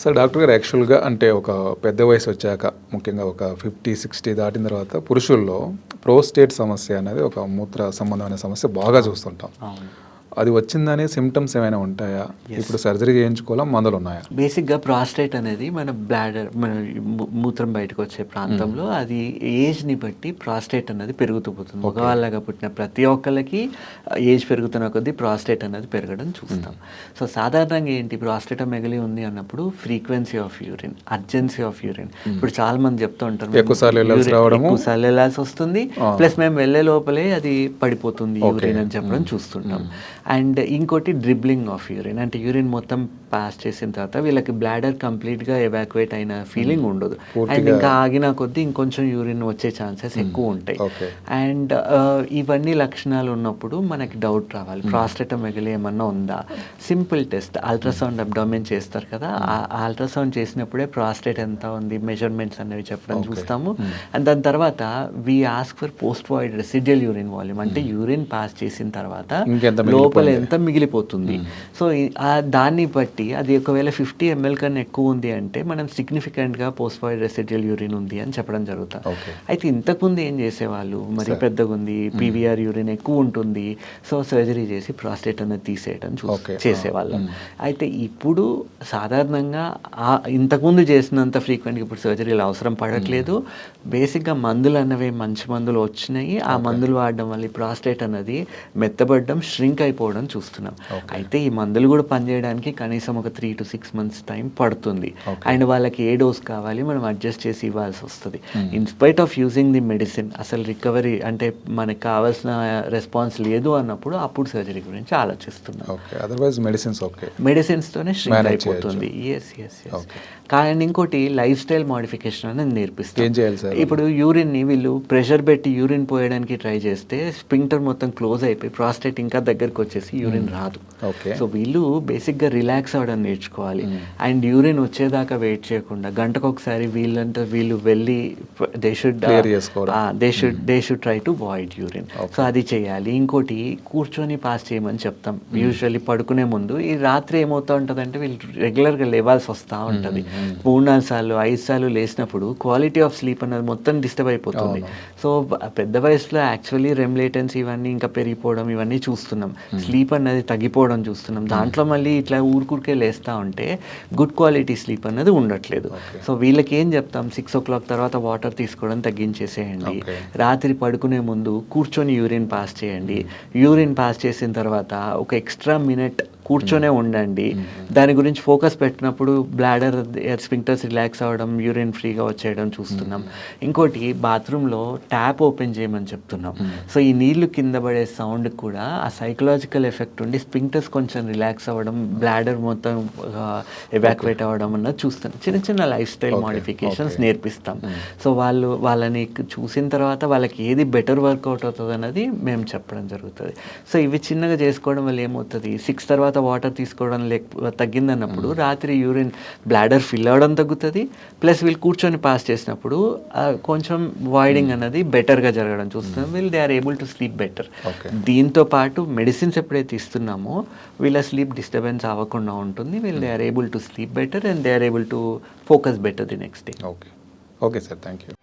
Sir doctor గారు యాక్చువల్గా అంటే ఒక పెద్ద వయసు వచ్చాక ముఖ్యంగా ఒక ఫిఫ్టీ సిక్స్టీ దాటిన తర్వాత పురుషుల్లో ప్రోస్టేట్ సమస్య అనేది ఒక మూత్ర సంబంధమైన సమస్య బాగా చూస్తుంటాం. అది వచ్చిందనే సిమ్టమ్స్ ఏమైనా ఉంటాయా? ఇప్పుడు సర్జరీ చేయించుకోవాలా? మందులు ఉన్నాయా? బేసిక్గా ప్రాస్టేట్ అనేది మన బ్లాడర్ మన మూత్రం బయటకు వచ్చే ప్రాంతంలో అది ఏజ్ని బట్టి ప్రాస్టేట్ అనేది పెరుగుతూ పోతుంది. మగవాళ్ళగా పుట్టిన ప్రతి ఒక్కరికి ఏజ్ పెరుగుతున్న కొద్దీ ప్రాస్టేట్ అనేది పెరగడం చూస్తాం. సో సాధారణంగా ఏంటి? ప్రాస్టేట్ మెగలి ఉంది అన్నప్పుడు frequency of urine urgency of urine ఇప్పుడు చాలా మంది చెప్తూ ఉంటారు ఎక్కువసార్లు వెళ్ళాల్సి. ఎక్కువసార్లు వస్తుంది. ప్లస్ మేము వెళ్ళే లోపలే అది పడిపోతుంది యూరిన్ అని చెప్పడం చూస్తుంటాం. అండ్ ఇంకోటి డ్రిబ్లింగ్ ఆఫ్ యూరిన్ అంటే యూరిన్ మొత్తం పాస్ చేసిన తర్వాత వీళ్ళకి బ్లాడర్ కంప్లీట్గా ఎవాక్యుయేట్ అయిన ఫీలింగ్ ఉండదు. అండ్ ఇంకా ఆగిన కొద్దీ ఇంకొంచెం యూరిన్ వచ్చే ఛాన్సెస్ ఎక్కువ ఉంటాయి. అండ్ ఇవన్నీ లక్షణాలు ఉన్నప్పుడు మనకి డౌట్ రావాలి. ప్రాస్టెటమెగలి ఏమన్నా ఉందా? సింపుల్ టెస్ట్ అల్ట్రాసౌండ్ అబ్డామిన్ చేస్తారు కదా. అల్ట్రాసౌండ్ చేసినప్పుడే ప్రాస్టేట్ ఎంత ఉంది మెజర్మెంట్స్ అనేవి చెప్పడం చూస్తాము. అండ్ దాని తర్వాత we ask for post void residual urine volume అంటే యూరిన్ పాస్ చేసిన తర్వాత ఇంకెంత లోపల ఎంత మిగిలిపోతుంది. సో దాన్ని బట్టి అది ఒకవేళ ఫిఫ్టీ ఎంఎల్ కన్నా ఎక్కువ ఉంది అంటే మనం సిగ్నిఫికెంట్గా పోస్ట్ వాయిడ్ రెసిడియల్ యూరిన్ ఉంది అని చెప్పడం జరుగుతుంది అయితే ఇంతకుముందు ఏం చేసేవాళ్ళు? మరి పెద్దగా ఉంది పీవీఆర్ యూరిన్ ఎక్కువ ఉంటుంది. సో సర్జరీ చేసి ప్రాస్టేట్ అనేది తీసేయడం. చేసేవాళ్ళం. అయితే ఇప్పుడు సాధారణంగా ఆ ఇంతకుముందు చేసినంత ఫ్రీక్వెంట్గా ఇప్పుడు సర్జరీలు అవసరం పడట్లేదు. బేసిక్గా మందులు అన్నవి మంచి మందులు వచ్చినాయి. ఆ మందులు వాడడం వల్ల ప్రాస్టేట్ అన్నది మెత్తబడడం ష్రింక్ అయిపోవడం చూస్తున్నాం. అయితే ఈ మందులు కూడా పనిచేయడానికి కనీసం ఒక three two six months time పడుతుంది. అండ్ వాళ్ళకి ఏ డోస్ కావాలి మనం అడ్జస్ట్ చేసి ఇవ్వాల్సి వస్తుంది. In spite of using the medicine అసలు రికవరీ అంటే మనకి కావాల్సిన రెస్పాన్స్ లేదు అన్నప్పుడు అప్పుడు సర్జరీ గురించి ఆలోచిస్తున్నాం. Otherwise medicines okay. మెడిసిన్స్తోనే అయిపోతుంది. Yes yes yes Okay. కానీ ఇంకోటి లైఫ్ స్టైల్ మోడిఫికేషన్ అనేది నేర్పిస్తాం. ఏం చేయాలి సార్? ఇప్పుడు యూరిన్ని వీళ్ళు ప్రెషర్ పెట్టి యూరిన్ పోయడానికి ట్రై చేస్తే స్పింక్టర్ మొత్తం క్లోజ్ అయిపోయి ప్రాస్టేట్ ఇంకా దగ్గరకు వచ్చేసి యూరిన్ రాదు. ఓకే. సో వీళ్ళు బేసిక్గా రిలాక్స్ అవ్వడం నేర్చుకోవాలి. అండ్ యూరిన్ వచ్చేదాకా వెయిట్ చేయకుండా గంటకు ఒకసారి వీళ్ళంతా వీళ్ళు వెళ్ళి they should. They should they should try to void urine. So అది చేయాలి. ఇంకోటి కూర్చొని పాస్ చేయమని చెప్తాం. యూజువల్లీ పడుకునే ముందు ఈ రాత్రి ఏమవుతా ఉంటుంది అంటే వీళ్ళు రెగ్యులర్గా లేవాల్సి వస్తూ ఉంటుంది. మూడు నాలుగు సార్లు ఐదు సార్లు లేచినప్పుడు క్వాలిటీ ఆఫ్ స్లీప్ అన్నది మొత్తం డిస్టర్బ్ అయిపోతుంది. సో పెద్ద వయసులో యాక్చువల్లీ రెమ్లేటెన్స్ ఇవన్నీ ఇంకా పెరిగిపోవడం ఇవన్నీ చూస్తున్నాం. స్లీప్ అన్నది తగ్గిపోవడం చూస్తున్నాం. దాంట్లో మళ్ళీ ఇట్లా ఊరుకూరికే లేస్తూ ఉంటే గుడ్ క్వాలిటీ స్లీప్ అన్నది ఉండట్లేదు. సో వీళ్ళకి ఏం చెప్తాం? సిక్స్ ఓ క్లాక్ తర్వాత వాటర్ తీసుకోవడం తగ్గించేసేయండి. రాత్రి పడుకునే ముందు కూర్చొని యూరిన్ పాస్ చేయండి. యూరిన్ పాస్ చేసిన తర్వాత ఒక ఎక్స్ట్రా మినిట్ కూర్చొనే ఉండండి. దాని గురించి ఫోకస్ పెట్టినప్పుడు బ్లాడర్ స్పింక్టర్స్ రిలాక్స్ అవ్వడం యూరిన్ ఫ్రీగా వచ్చేయడం చూస్తున్నాం. ఇంకోటి బాత్రూంలో ట్యాప్ ఓపెన్ చేయమని చెప్తున్నాం. సో ఈ నీళ్ళు కింద పడే సౌండ్ కూడా ఆ సైకలాజికల్ ఎఫెక్ట్ ఉండి స్పింక్టర్స్ కొంచెం రిలాక్స్ అవ్వడం బ్లాడర్ మొత్తం ఎవాక్యువేట్ అవ్వడం అన్నది చూస్తున్నాం చిన్న చిన్న లైఫ్ స్టైల్ మోడిఫికేషన్స్ నేర్పిస్తాం. సో వాళ్ళు వాళ్ళని చూసిన తర్వాత వాళ్ళకి ఏది బెటర్ వర్కౌట్ అవుతుంది అన్నది మేము చెప్పడం జరుగుతుంది. సో ఇవి చిన్నగా చేసుకోవడం వల్ల ఏమవుతుంది? సిక్స్ తర్వాత వాటర్ తీసుకోవడం లేక తగ్గిందన్నప్పుడు రాత్రి యూరిన్ బ్లాడర్ ఫిల్ అవ్వడం తగ్గుతుంది. ప్లస్ వీళ్ళు కూర్చొని పాస్ చేసినప్పుడు కొంచెం వాయిడింగ్ అన్నది బెటర్గా జరగడం చూస్తున్నాం. వీళ్ళు they are able to sleep better దీంతో పాటు మెడిసిన్స్ ఎప్పుడైతే ఇస్తున్నామో వీళ్ళ స్లీప్ డిస్టర్బెన్స్ అవ్వకుండా ఉంటుంది. వీళ్ళు they are able to sleep better and they are able to focus better the next day okay okay sir thank you